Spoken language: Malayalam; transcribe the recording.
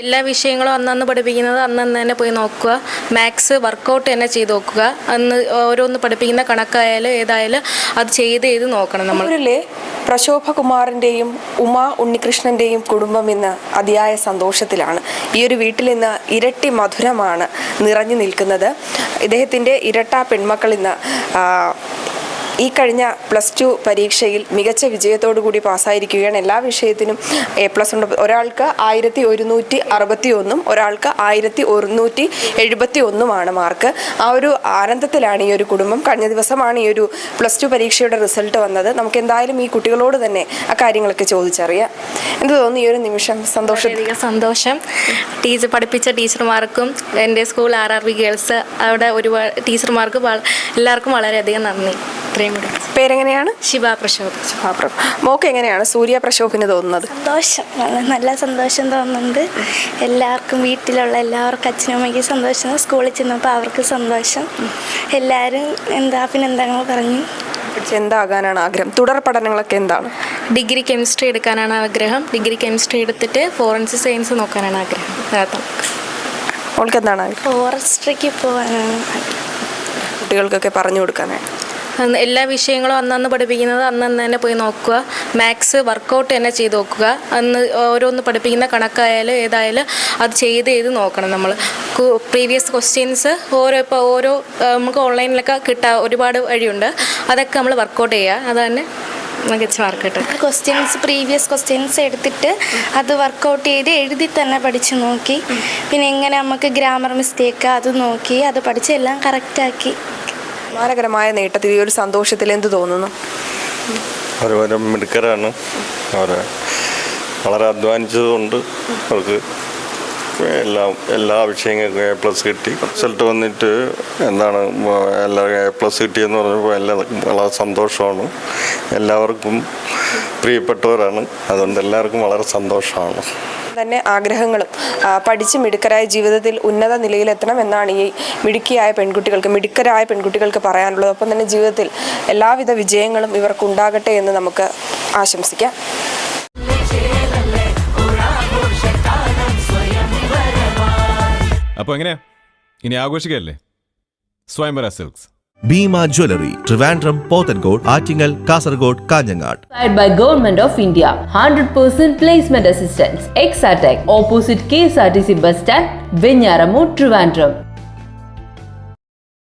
എല്ലാ വിഷയങ്ങളും അന്നന്ന് പഠിപ്പിക്കുന്നത് അന്നന്ന് തന്നെ പോയി നോക്കുക. മാത്സ് വർക്കൗട്ട് തന്നെ ചെയ്ത് നോക്കുക. അന്ന് ഓരോന്ന് പഠിപ്പിക്കുന്ന കണക്കായാലും ഏതായാലും അത് ചെയ്ത് ചെയ്ത് നോക്കണം നമ്മൾ. പ്രശോഭകുമാറിന്റെയും ഉമ ഉണ്ണികൃഷ്ണന്റെയും കുടുംബം ഇന്ന് അതിയായ സന്തോഷത്തിലാണ്. ഈ ഒരു വീട്ടിൽ ഇന്ന് ഇരട്ടി മധുരമാണ് നിറഞ്ഞു നിൽക്കുന്നത്. ഇദ്ദേഹത്തിന്റെ ഇരട്ട പെൺമക്കൾ ഇന്ന് ഈ കഴിഞ്ഞ പ്ലസ് ടു പരീക്ഷയിൽ മികച്ച വിജയത്തോടു കൂടി പാസ്സായിരിക്കുകയാണ് എല്ലാ വിഷയത്തിനും എ പ്ലസ് ഉണ്ട്. ഒരാൾക്ക് ആയിരത്തി ഒരുന്നൂറ്റി അറുപത്തി ഒന്നും ഒരാൾക്ക് ആയിരത്തി ഒരുന്നൂറ്റി എഴുപത്തി ഒന്നുമാണ് മാർക്ക്. ആ ഒരു ആനന്ദത്തിലാണ് ഈ ഒരു കുടുംബം. കഴിഞ്ഞ ദിവസമാണ് ഈ ഒരു പ്ലസ് ടു പരീക്ഷയുടെ റിസൾട്ട് വന്നത്. നമുക്ക് എന്തായാലും ഈ കുട്ടികളോട് തന്നെ ആ കാര്യങ്ങളൊക്കെ ചോദിച്ചറിയാം. എന്ത് തോന്നുന്നു ഈ ഒരു നിമിഷം? സന്തോഷം. സന്തോഷം. ടീച്ചർ പഠിപ്പിച്ച ടീച്ചർമാർക്കും എന്റെ school R R V girls അവിടെ ഒരുപാട് ടീച്ചർമാർക്ക് എല്ലാവർക്കും വളരെയധികം നന്ദി. ഇത്രയും കൂടി. പേരെങ്ങനെയാണ്? ശിവ പ്രശോഭ്. മോക്ക് എങ്ങനെയാണ് സൂര്യ പ്രശോഭിന് തോന്നുന്നത്? സന്തോഷം. നല്ല നല്ല സന്തോഷം തോന്നുന്നുണ്ട്. എല്ലാവർക്കും വീട്ടിലുള്ള എല്ലാവർക്കും അച്ഛനും അമ്മയ്ക്കും സന്തോഷം. സ്കൂളിൽ ചെന്നപ്പോൾ അവർക്ക് സന്തോഷം. എല്ലാവരും എന്താ പിന്നെ എന്താ പറഞ്ഞു. പഠിച്ച് എന്താകാനാണ് ആഗ്രഹം? തുടർ പഠനങ്ങളൊക്കെ എന്താണ്? ഡിഗ്രി കെമിസ്ട്രി എടുക്കാനാണ് ആഗ്രഹം. ഡിഗ്രി കെമിസ്ട്രി എടുത്തിട്ട് ഫോറൻസിക് സയൻസ് നോക്കാനാണ് ആഗ്രഹം. അതാ എന്താണ് ആഗ്രഹം? ഫോറസ്ട്രിക്ക് പോകാനാണ് കുട്ടികൾക്കൊക്കെ പറഞ്ഞു കൊടുക്കാനാണ് അന്ന് എല്ലാ വിഷയങ്ങളും അന്നന്ന് പഠിപ്പിക്കുന്നത് അന്നന്ന് തന്നെ പോയി നോക്കുക. മാത്സ് വർക്കൗട്ട് തന്നെ ചെയ്ത് നോക്കുക. അന്ന് ഓരോന്ന് പഠിപ്പിക്കുന്ന കണക്കായാലും ഏതായാലും അത് ചെയ്ത് ചെയ്ത് നോക്കണം നമ്മൾ പ്രീവിയസ് ക്വസ്റ്റ്യൻസ് ഓരോ ഇപ്പോൾ ഓരോ നമുക്ക് ഓൺലൈനിലൊക്കെ കിട്ടാൻ ഒരുപാട് വഴിയുണ്ട്. അതൊക്കെ നമ്മൾ വർക്കൗട്ട് ചെയ്യുക അത് തന്നെ മികച്ച മാർക്ക് കിട്ടും. ക്വസ്റ്റ്യൻസ് പ്രീവിയസ് ക്വസ്റ്റ്യൻസ് എടുത്തിട്ട് അത് വർക്കൗട്ട് ചെയ്ത് എഴുതി തന്നെ പഠിച്ച് നോക്കി. പിന്നെ എങ്ങനെ നമുക്ക് ഗ്രാമർ മിസ്റ്റേക്ക് അത് നോക്കി. അത് പഠിച്ച് എല്ലാം കറക്റ്റാക്കി അഭിമാനകരമായ നേട്ടത്തിൽ ഈ ഒരു സന്തോഷത്തിൽ എന്ത് തോന്നുന്നു? അവർ വളരെ മിടുക്കരാണ്. അവർ വളരെ അധ്വാനിച്ചതുകൊണ്ട് അവർക്ക് എല്ലാം എല്ലാ വിഷയങ്ങൾക്കും എ പ്ലസ് കിട്ടി. റിസൾട്ട് വന്നിട്ട് എന്താണ് എല്ലാവർക്കും എ പ്ലസ് കിട്ടിയെന്ന് പറഞ്ഞപ്പോൾ എല്ലാവർക്കും വളരെ സന്തോഷമാണ്. എല്ലാവർക്കും പ്രിയപ്പെട്ടവരാണ്. അതുകൊണ്ട് എല്ലാവർക്കും വളരെ സന്തോഷമാണ്. തന്നെ ആഗ്രഹങ്ങളും പഠിച്ച് മിടുക്കരായ ജീവിതത്തിൽ ഉന്നത നിലയിലെത്തണം എന്നാണ് ഈ മിടുക്കിയായ പെൺകുട്ടികൾക്ക് മിടുക്കരായ പെൺകുട്ടികൾക്ക് പറയാനുള്ളത്. ഒപ്പം തന്നെ ജീവിതത്തിൽ എല്ലാവിധ വിജയങ്ങളും ഇവർക്ക് ഉണ്ടാകട്ടെ എന്ന് നമുക്ക് ആശംസിക്കാം. അപ്പോൾ എങ്ങനെയാ? ഇനി ആഘോഷിക്കല്ലേ? Swayamvara silks. Bhima jewellery Trivandrum Pothencode Attingal Kasaragod Kanhangad. By government of India hundred percent placement assistance Exatech opposite K S R T C bus stand Venjaramoodu Trivandrum